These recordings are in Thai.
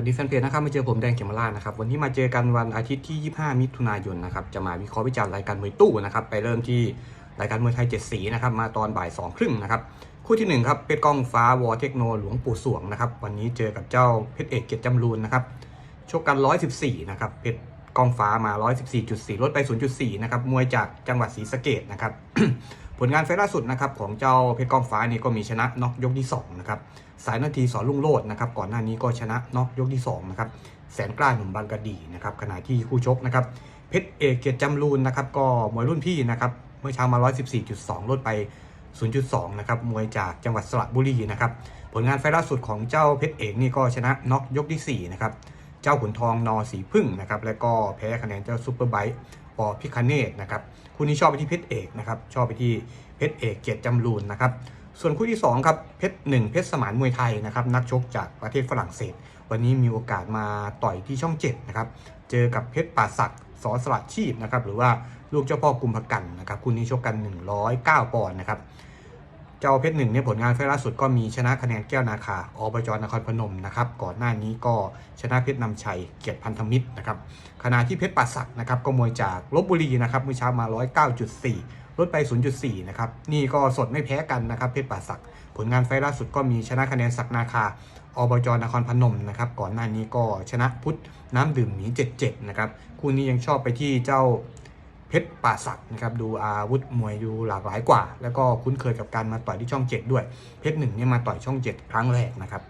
วันนี้แฟนเพจนะครับมาเจอผมแดงเขมราชนะครับวันนี้มาเจอกันวันอาทิตย์ที่ 25 มิถุนายนนะครับจะมาวิเคราะห์วิจารณ์รายการมวยตู้นะครับไปเริ่มที่รายการมวยไทยเจ็ดสีนะครับมาตอนบ่ายสองครึ่งนะครับคู่ที่หนึ่งครับเพชรกล้องฟ้าวอเทคโนหลวงปู่สวงนะครับวันนี้เจอกับเจ้าเพชรเอกเกียรติจำรูนนะครับชกกัน 114นะครับเพชรกล้องฟ้ามา 114.4 ลดไป 0.4 นะครับ มวยจากจังหวัดศรีสะเกดนะครับ ผลงานไฟล่าสุดนะครับของเจ้าเพชรกล้องฟ้านี่ก็มีชนะน็อกยกที่สองนะครับสายนาทีสอนลุงโลดนะครับก่อนหน้านี้ก็ชนะน็อกยกที่สองนะครับแสนกล้าหนุ่มบางกะดีนะครับขณะที่คู่ชกนะครับเพชรเอกเกียรติจำรูนนะครับก็มวยรุ่นพี่นะครับเมื่อเช้ามา 114.2 ลดไป 0.2 นะครับ มวยจากจังหวัดสระบุรีนะครับ ผลงานไฟล่าสุดของเจ้าเพชรเอกนี่ก็ชนะน็อกยกที่สี่นะครับ เจ้าขุนทองนอสีพึ่งนะครับ แล้วก็แพ้คะแนนเจ้าซูเปอร์ไบต์ ปอพิคเนตนะครับคู่นี้ชอบไปที่เพชรเอกนะครับชอบไปที่เพชรเอกเกียรติจำรูนนะครับส่วนคู่ที่สองครับเพชรหนึ่งเพชรสมานมวยไทยนะครับนักชกจากประเทศฝรั่งเศส วันนี้มีโอกาสมาต่อยที่ช่องเจ็ดนะครับเจอกับเพชรป่าศักดิ์สอสละชีพนะครับหรือว่าลูกเจ้าพ่อกุมภกันนะครับคู่นี้ชกกัน 109 ปอนด์นะครับ เจ้าเพชรหนึ่งเนี่ยผลงานไฟล่าสุดก็มีชนะคะแนนแก้วนาคาอบจนครพนมนะครับก่อนหน้านี้ก็ชนะเพชรนำชัยเกียรติพันธมิตรนะครับขณะที่เพชรป่าศักด์นะครับก็มวยจากลบบุรีนะครับเมื่อเช้ามา 109.4 ลดไป 0.4 นะครับนี่ก็สดไม่แพ้กันนะครับเพชรป่าศักด์ผลงานไฟล่าสุดก็มีชนะคะแนนศักนาคาอบจนครพนมนะครับก่อนหน้านี้ก็ชนะพุทธน้ำดื่มหมี77นะครับคู่นี้ยังชอบไปที่เจ้า เพชรป่าศักดิ์นะครับดูอาวุธมวยดูหลากหลายกว่า แล้วก็คุ้นเคยกับการมาต่อยที่ช่อง 7 ด้วย เพชรหนึ่งเนี่ยมาต่อยช่อง 7 ครั้งแรกนะครับ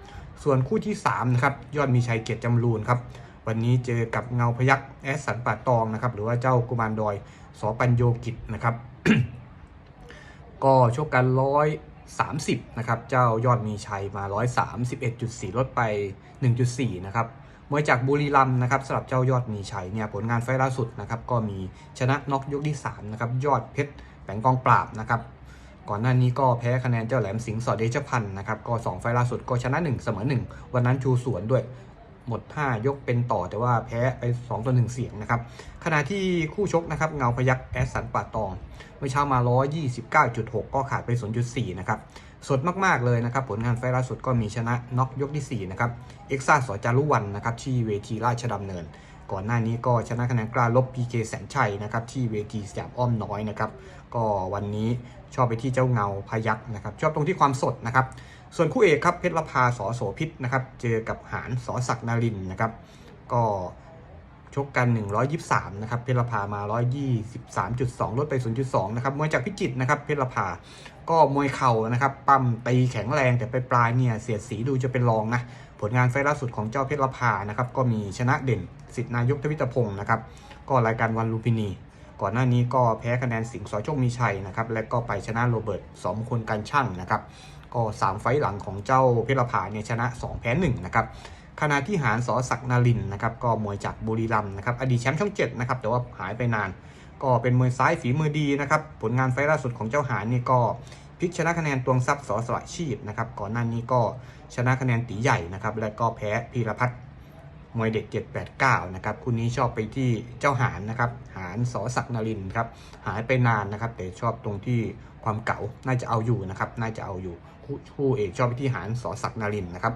ส่วนคู่ที่3นะครับยอดมีชัยเกียรติจำรูนครับวันนี้เจอกับเงาพยักแอสสันป่าตองนะครับหรือว่าเจ้ากุมารดอยสอปัญโยกิจนะครับ ก็ชกกันร้อยสามสิบนะครับเจ้ายอดมีชัยมา 131.4 ลดไป 1.4 นะครับ มวยจากบุรีรัมย์นะครับสำหรับเจ้ายอดมีชัยเนี่ยผลงานไฟล์ล่าสุดนะครับก็มีชนะน็อกยกที่3นะครับยอดเพชรแปงกองปราบนะครับก่อนหน้านี้ก็แพ้คะแนนเจ้าแหลมสิงห์สอเดชพันธ์นะครับก็ 2 ไฟล์ล่าสุดก็ชนะ 1 เสมอ 1 วันนั้นชูสวนด้วยหมด 5 ยกเป็นต่อแต่ว่าแพ้ไป2ต่อ1เสียงนะครับขณะที่คู่ชกนะครับเงาพยักแอสสันป่าตอง เมื่อเช้ามา 129.6 ก็ขาดไป 0.4 นะครับ สดมากๆเลยนะครับ ผลงานไฟล์ล่าสุดก็มีชนะน็อกยกที่ 4 นะครับ เอ็กซ่าสอจารุวันนะครับ ที่เวทีราชดำเนิน ก่อนหน้านี้ก็ชนะคะแนนกล้าลบ PK แสนชัยนะครับ ที่เวทีสยามอ้อมน้อยนะครับ ก็วันนี้ชอบไปที่เจ้าเงาพยักนะครับ ชอบตรงที่ความสดนะครับ ส่วนคู่เอกครับเพชรละพาสอโสพิษนะครับ เจอกับหานสอศักดินารินนะครับ ก็ ชกกัน 123 นะครับ เพชรละพามา 123.2 ลดไป 0.2 นะครับ มวยจากพิจิตนะครับ เพชรละพาก็มวยเข่านะครับ ปั้มตีแข็งแรงแต่ไปปลายเนี่ย เสียดสีดูจะเป็นรองนะ ผลงานไฟล์ล่าสุดของเจ้าเพชรละพานะครับ ก็มีชนะเด่น สิทธินายกทวิตพงศ์นะครับ ก็รายการวันลูพินี ก่อนหน้านี้ก็แพ้คะแนนสิงห์สอโชคมีชัยนะครับ และก็ไปชนะโรเบิร์ตสองคนการช่างนะครับ ก็ 3 ไฟล์หลังของเจ้าเพชรละพาเนี่ยชนะ 2 แพ้1นะครับ ขณะที่หารสอศักนารินนะครับก็มวยจากบุรีรัมย์นะครับอดีตแชมป์ช่อง7นะครับแต่ว่าหายไปนาน ก็เป็นมวยซ้ายฝีมือดีนะครับผลงานไฟล่าสุดของเจ้าหารนี่ก็พลิกชนะคะแนนตวงทรัพย์สอสละชีพนะครับก่อนหน้านี้ก็ชนะคะแนนตีใหญ่นะครับและก็แพ้พีรพัฒน์มวยเด็ก 789 นะครับคู่นี้ชอบไปที่เจ้าหารนะครับหารสอศักนารินครับหายไปนานนะครับ แต่ชอบตรงที่ความเก่าน่าจะเอาอยู่นะครับน่าจะเอาอยู่คู่เอกชอบไปที่หารสอศักนารินนะครับ